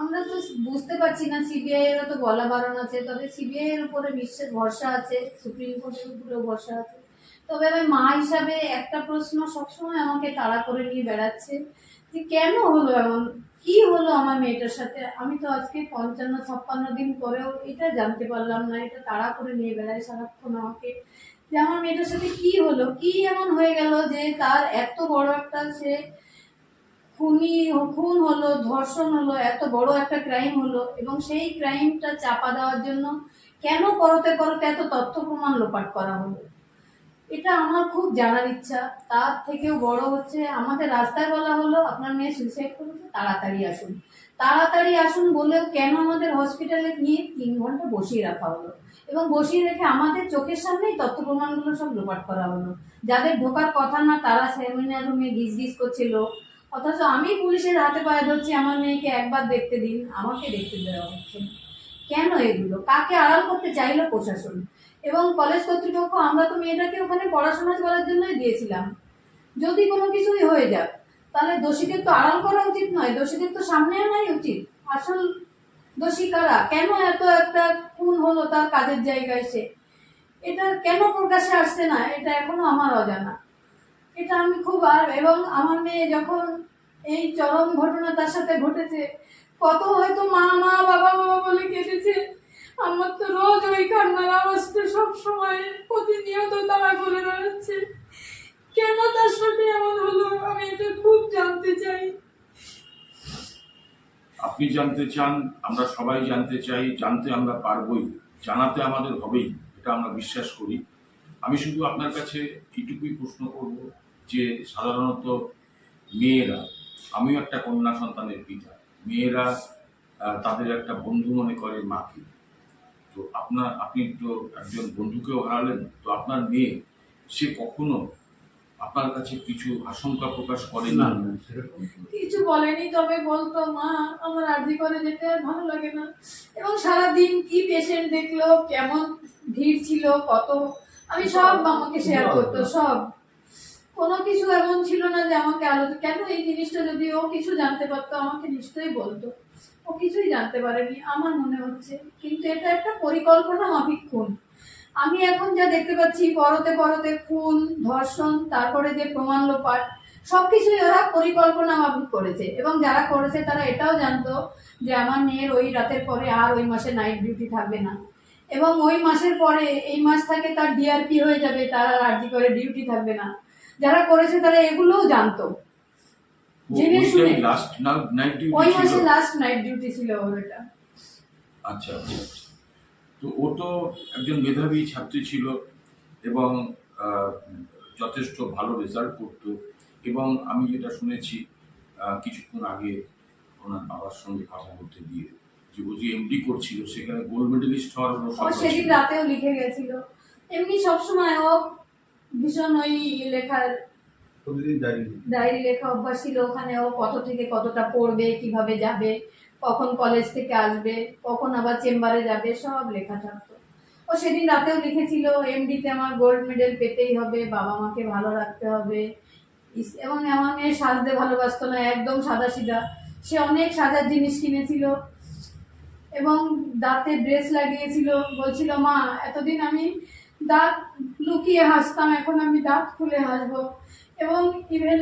আমরা তো বুঝতে পারছি না সিবিআই এর তো বলা বারণ আছে, তবে সিবিআই এর উপরে বিশ্বাস ভরসা আছে সুপ্রিম কোর্টের উপরেও ভরসা আছে। তবে আমি মা হিসাবে একটা প্রশ্ন সবসময় আমাকে তাড়া করে নিয়ে বেড়াচ্ছে, যে কেন হলো এমন? কি হলো আমার মেয়েটার সাথে? আমি তো আজকে পঞ্চান্ন, ছাপ্পান্ন দিন পরেও এটা জানতে পারলাম না, এটা তাড়া করে নিয়ে বেড়ায় সারাক্ষণ আমাকে, যে আমার মেয়েটার সাথে কি হলো? কি এমন হয়ে গেল যে তার এত বড় একটা সে খুনি খুন হলো, ধর্ষণ হলো, এত বড় একটা ক্রাইম হলো এবং সেই ক্রাইমটা চাপা দেওয়ার জন্য কেন করতে পরতে এত তথ্য প্রমাণ লোপাট করা হলো? এটা আমার খুব জানার ইচ্ছা। তার থেকেও বড় হচ্ছে, আমাদের রাস্তায় বলা হলো, আপনার মেয়ে সুইসাইড করেছে, তাড়াতাড়ি আসুন। তাড়াতাড়ি আসুন বলেও কেন আমাদের হসপিটালে নিয়ে তিন ঘণ্টা বসিয়ে রাখা হলো? এবং বসিয়ে রেখে আমাদের চোখের সামনেই তথ্য প্রমাণগুলো সব লোপাট করা হলো। যাদের ঢোকার কথা না, তারা সেমিনার রুমে গিজ গিজ করছিল। অথচ আমি পুলিশের হাতে পায়ে ধরছি, আমার মেয়েকে একবার দেখতে দিন, আমাকে দেখতে দেওয়া হচ্ছে। কেন এগুলো? কাকে আড়াল করতে চাইলো প্রশাসন? এবং কলেজ কর্তৃপক্ষ, আমরা তো মেয়েটাকে ওখানে পড়াশোনা করার জন্যই দিয়েছিলাম। যদি কোনো কিছুই হয়ে যাক তাহলে দোষীদের তো আড়াল করা উচিত নয়, দোষীদের তো সামনে আনাই উচিত। আসল দোষী কারা? কেন এত একটা খুন হলো তার কাজের জায়গায় সে? এটা কেন প্রকাশে আসছে না? এটা এখনও আমার অজানা। এটা আমি খুব আর এবং আমার মেয়ে যখন এই চরম ঘটনা তার সাথে ঘটেছে। কত হয়তো মা মা, বাবা বাবা বলে কেঁদেছে। আমার তো রোজ ওই কান্নার আওয়াজটা সব সময় প্রতিনিয়ত তারা করে বেড়াচ্ছে। কেন তার সাথে এমন হলো, আমি এটা খুব জানতে চাই। আপনি জানতে চান, আমরা সবাই জানতে চাই, জানতে আমরা পারবই, জানাতে আমাদের হবেই, এটা আমরা বিশ্বাস করি। আমি শুধু আপনার কাছে এইটুকুই প্রশ্ন করব যে সাধারণত মেয়েরা আমিও একটা কন্যা সন্তানের পিতা। মেয়েরা তাদের একটা বন্ধু মনে করে মাকে। তো আপনার আপনি তো একজন বন্ধুকেও হারালেন তো আপনার মেয়ে সে কখনো আপনার কাছে কিছু আশঙ্কা প্রকাশ করে না কিছু বলেনি তবে বলতো মা আমার আর্জি করে যেতে আর ভালো লাগে না। এবং সারাদিন কি পেশেন্ট দেখল কেমন ভিড় ছিল কত আমি সব আমাকে শেয়ার করতো সব। কোনো কিছু এমন ছিল না যে আমাকে আলো কেন এই জিনিসটা যদি ও কিছু জানতে পারতো, আমাকে নিশ্চয়ই বলতো। ও কিছুই জানতে পারেনি, আমার মনে হচ্ছে। কিন্তু এটা একটা পরিকল্পনা মাফিক খুন। আমি এখন যা দেখতে পাচ্ছি, পরতে পরতে খুন, ধর্ষণ, তারপরে যে প্রমাণ লোপাট সবকিছুই ওরা পরিকল্পনা মাফিক করেছে। এবং যারা করেছে, তারা এটাও জানতো যে আমার মেয়ের ওই রাতের পরে আর ওই মাসে নাইট ডিউটি থাকবে না। এবং ওই মাসের পরে, এই মাস থেকে তার ডিআরপি হয়ে যাবে, তার আর করে ডিউটি থাকবে না। যারা করেছে তারা এগুলোও জানতো। জেনে শুনে। লাস্ট নাইট ওই মাসে লাস্ট নাইট ডিউটি ছিল ওর এটা। আচ্ছা আচ্ছা আচ্ছা। তো ও তো একজন মেধাবী ছাত্রী ছিল এবং যথেষ্ট ভালো রেজাল্ট করতো এবং আমি যেটা শুনেছি কিছুক্ষণ আগে ওনার বাবার সঙ্গে কথা বলতে গিয়ে যে ও যে এমডি করছিল সেখানে গোল্ড মেডেলিস্ট হওয়ার সেদিন রাতেও লিখে গেছিল। এমনি সবসময় ও ভীষণ ওই লেখার ডায়েরি লেখা। অভ্যাস ছিল ওখানে ও কত থেকে কতটা পড়বে কীভাবে যাবে কখন কলেজ থেকে আসবে কখন আবার চেম্বারে যাবে সব লেখা থাকতো। ও সেদিন রাতেও লিখেছিল এমডিতে আমার গোল্ড মেডেল পেতেই হবে বাবা মাকে ভালো রাখতে হবে। এবং আমার মেয়ে সাজতে ভালোবাসতো না একদম সাদা সিধা সে অনেক সাজার জিনিস কিনেছিল এবং দাঁতে ড্রেস লাগিয়েছিল। বলছিল মা এতদিন আমি দাঁত লুকিয়ে হাসতাম, এখন আমি দাঁত খুলে হাসবো। এবং ইভেন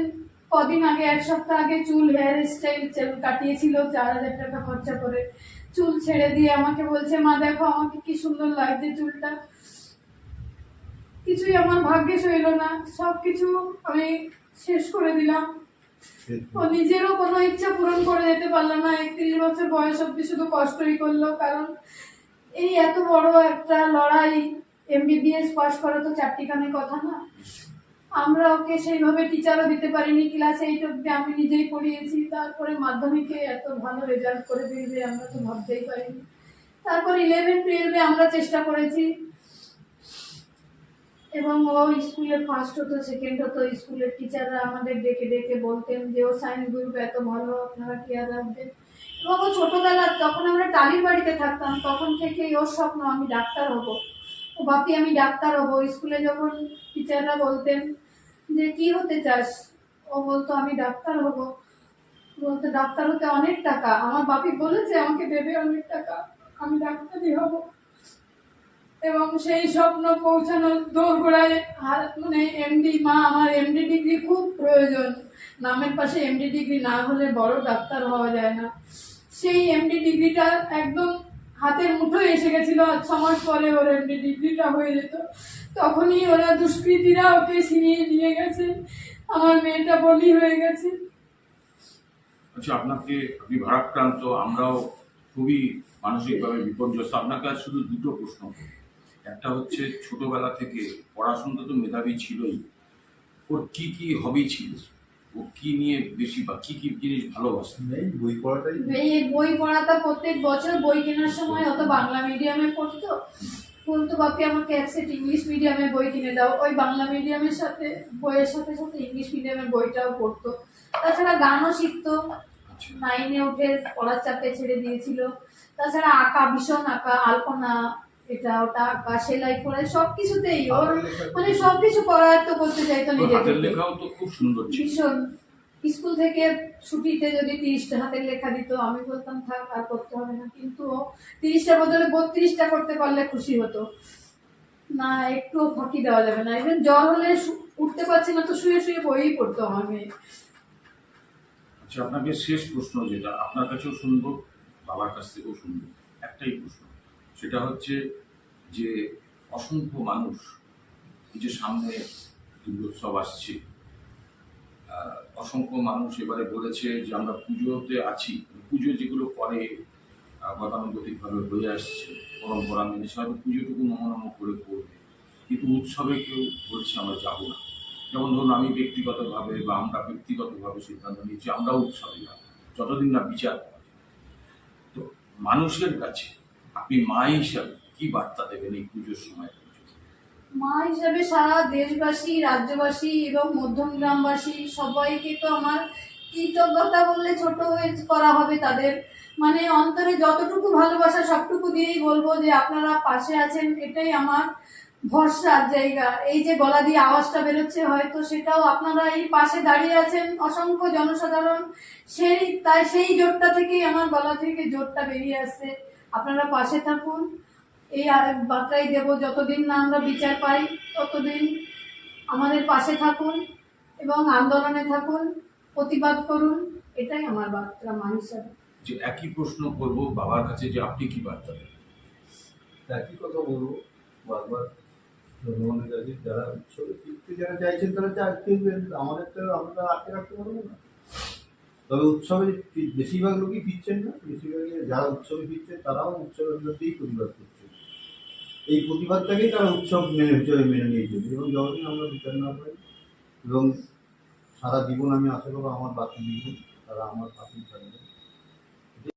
কদিন আগে, এক সপ্তাহ আগে চুল হেয়ার স্টাইল কাটিয়েছিল, চার হাজার টাকা খরচা করে। চুল ছেড়ে দিয়ে আমাকে বলছে, মা, দেখো আমাকে কি সুন্দর লাগছে চুলটা। কিছুই আমার ভাগ্যে সইল না। সব কিছু আমি শেষ করে দিলাম। ও নিজেরও কোনো ইচ্ছা পূরণ করে যেতে পারল না। একত্রিশ বছর বয়স অব্দি শুধু কষ্টই করল, কারণ এই এত বড় একটা লড়াই এমবিবিএস পাশ করা তো চারটিখানি কথা না? আমরা ওকে সেইভাবে টিচারও দিতে পারিনি ক্লাস এইট অব্দি আমি নিজেই পড়িয়েছি, তারপরে মাধ্যমিকে এত ভালো রেজাল্ট করে বেরিয়ে আমরা তো ভাবতেই পারিনি। তারপর ইলেভেন টুয়েলভে আমরা চেষ্টা করেছি, এবং ও স্কুলে ফার্স্ট হতো সেকেন্ড হতো স্কুলের টিচাররা আমাদের ডেকে ডেকে বলতেন যে, ও সায়েন্স গ্রুপ এত ভালো, আপনারা কেয়ার রাখবেন। এবং ও ছোটবেলা তখন আমরা টালির বাড়িতে থাকতাম, তখন থেকেই ওর স্বপ্ন, আমি ডাক্তার হব। ও আমি ডাক্তার হব। স্কুলে যখন টিচাররা বলতেন যে, কি হতে চাস? ও বলতো, আমি ডাক্তার হব। বলতে, ডাক্তার হতে অনেক টাকা। আমার বাপি বলেছে, আমাকে দেবে অনেক টাকা। আমি ডাক্তারই হব। এবং সেই স্বপ্ন পৌঁছানোর দোরগোড়ায় মানে এমডি মা, আমার এমডি ডিগ্রি খুব প্রয়োজন। নামের পাশে এমডি ডিগ্রি না হলে বড় ডাক্তার হওয়া যায় না। সেই এমডি ডিগ্রিটা একদম হাতের মুঠোয় এসে গেছিল আর ছ মাস পরে ওর এমডি ডিগ্রিটা হয়ে যেত। তখনই ওরা দুষ্কৃতীরা ওকে ছিনিয়ে নিয়ে গেছে। আমার মেয়েটা বলি হয়ে গেছে। আচ্ছা আপনাকে আপনি ভারাক্রান্ত, আমরাও খুবই মানসিকভাবে বিপর্যস্ত। আপনাকে আর শুধু দুটো প্রশ্ন একটা হচ্ছে, ছোটবেলা থেকে পড়াশোনাটা তো মেধাবী ছিলই। ওর কি কি হবি ছিল? ও কি নিয়ে বেশি বা কি কি জিনিস ভালোবাসে? নেই বই পড়াটাই এই বই পড়াটা প্রত্যেক বছর বই কেনার সময় অত বাংলা মিডিয়ামে পড়তো। বলতো বাপি আমাকে এক সেট ইংলিশ মিডিয়ামে বই কিনে দাও। ওই বাংলা মিডিয়ামের সাথে বইয়ের সাথে সাথে ইংলিশ মিডিয়ামের বইটাও পড়তো। তাছাড়া গানও শিখতো। আচ্ছা। নাইনে উঠে পড়ার চাপে ছেড়ে দিয়েছিল। তাছাড়া আঁকা ভীষণ আঁকা আলপনা এটা ওটা আঁকা সেলাই করাই সব কিছুতেই ওর মানে সব কিছু করায়ত্ত করতে চাইতো। লেখাও তো খুব সুন্দর ভীষণ। স্কুল থেকে ছুটিতে যদি তিরিশটা হাতের লেখা দিত আমি বলতাম থাক আর করতে হবে না। কিন্তু তিরিশটা বদলে বত্রিশটা করতে পারলে খুশি হতো। না একটুও ফাঁকি দেওয়া যাবে না। ইভেন জ্বর হলে উঠতে পারছি না তো শুয়ে শুয়ে বই পড়তো আমার মেয়ে আচ্ছা আপনাকে শেষ প্রশ্ন যেটা আপনার কাছেও শুনব বাবার কাছ থেকেও শুনব। একটাই প্রশ্ন। সেটা হচ্ছে যে অসংখ্য মানুষ যে সামনে দুর্গোৎসব আসছে অসংখ্য মানুষ এবারে বলেছে যে আমরা পুজোতে আছি। পুজো যেগুলো করে গতানুগতিকভাবে হয়ে আসছে, পরম্পরা মেনে হয়তো পুজোটুকু নমনম করে করবে। কিন্তু উৎসবে কেউ বলছে আমরা যাব না। যেমন ধরুন আমি ব্যক্তিগতভাবে বা আমরা ব্যক্তিগতভাবে সিদ্ধান্ত নিয়েছি আমরা উৎসবে যাব, যতদিন না বিচার তো মানুষের কাছে আপনি মা হিসাবে কি বার্তা দেবেন এই পুজোর সময়? মা হিসাবে সারা দেশবাসী, রাজ্যবাসী এবং মধ্যম গ্রামবাসী সবাইকে তো আমার কৃতজ্ঞতা বললে ছোট হয়ে করা হবে তাদের। মানে অন্তরে যতটুকু ভালোবাসা সবটুকু দিয়েই বলব যে আপনারা পাশে আছেন, এটাই আমার ভরসার জায়গা। এই যে গলা দিয়ে আওয়াজটা বেরোচ্ছে, হয়তো সেটাও আপনারা এই পাশে দাঁড়িয়ে আছেন, অসংখ্য জনসাধারণ, সেই তাই সেই জোরটা থেকেই, আমার গলা থেকে জোরটা বেরিয়ে আসছে। আপনারা পাশে থাকুন। এই আর বার্তাই দেব যতদিন না আমরা বিচার পাই ততদিন আমাদের পাশে থাকুন এবং আন্দোলনে থাকুন প্রতিবাদ করুন এটাই আমার বার্তা মা হিসাবে। যে একই প্রশ্ন করব বাবার কাছে যে আপনি কি বার্তা দেবেন একই কথা বলব। বারবার জনগণের কাছে যারা যারা চাইছেন তারা চা- ফিরবেন আমাদের তো আমরা আটকে রাখতে পারব না। তবে উৎসবে বেশিরভাগ লোকই ফিরছেন না বেশিরভাগ যারা উৎসবে ফিরছেন তারাও উৎসবের মধ্যেই প্রতিবাদ করছে এই প্রতিবাদটাকেই তারা উৎসব মেনে হিসেবে মেনে নিয়েছে এবং যতদিন আমরা বিচার না পাই এবং সারা জীবন আমি আশা করব আমার বাকি জীবন তারা আমার পাশেই থাকবে।